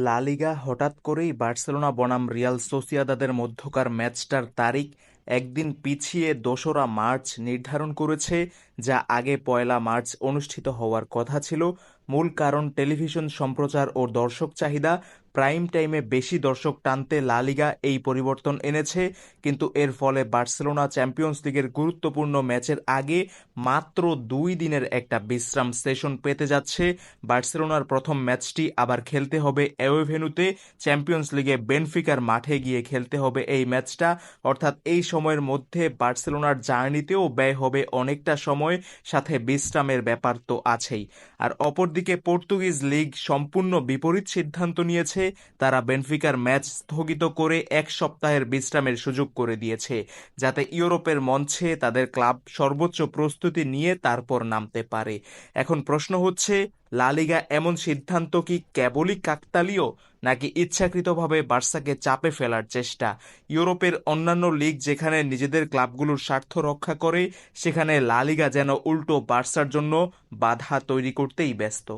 লা লিগা হঠাৎ করেই বার্সেলোনা বনাম রিয়াল সোসিয়াদাদের মধ্যকার ম্যাচটার তারিখ একদিন পিছিয়ে দোসরা মার্চ নির্ধারণ করেছে যা আগে পয়লা মার্চ অনুষ্ঠিত হওয়ার কথা ছিল, মূল কারণ টেলিভিশন সম্প্রচার ও দর্শক চাহিদা। প্রাইম টাইমে বেশি দর্শক টানতে লা লিগা এই পরিবর্তন এনেছে, কিন্তু এর ফলে বার্সেলোনা চ্যাম্পিয়ন্স লিগের গুরুত্বপূর্ণ ম্যাচের আগে মাত্র দুই দিনের একটা বিশ্রাম সেশন পেতে যাচ্ছে। বার্সেলোনার প্রথম ম্যাচটি আবার খেলতে হবে অ্যাওয়েভেনুতে চ্যাম্পিয়ন্স লিগে বেনফিকার মাঠে গিয়ে খেলতে হবে এই ম্যাচটা। অর্থাৎ এই সময়ের মধ্যে বার্সেলোনার জার্নিতেও ব্যয় হবে অনেকটা সময়। সাথে বিশ্রামের ব্যাপার তো আছেই। আর অপরদিকে পর্তুগিজ লিগ সম্পূর্ণ বিপরীত সিদ্ধান্ত নিয়েছে। তারা বেনফিকার ম্যাচ স্থগিত করে এক সপ্তাহের বিশ্রামের সুযোগ করে দিয়েছে, যাতে ইউরোপের মঞ্চে তাদের ক্লাব সর্বোচ্চ প্রস্তুতি নিয়ে তারপর নামতে পারে। এখন প্রশ্ন হচ্ছে লা লিগা এমন সিদ্ধান্ত কি কেবলই কাকতালীয়, নাকি ইচ্ছাকৃতভাবে বার্সাকে চাপে ফেলার চেষ্টা? ইউরোপের অন্যান্য লীগ যেখানে নিজেদের ক্লাবগুলোর স্বার্থ রক্ষা করে, সেখানে লালিগা যেন উল্টো বার্সার জন্য বাধা তৈরি করতেই ব্যস্ত।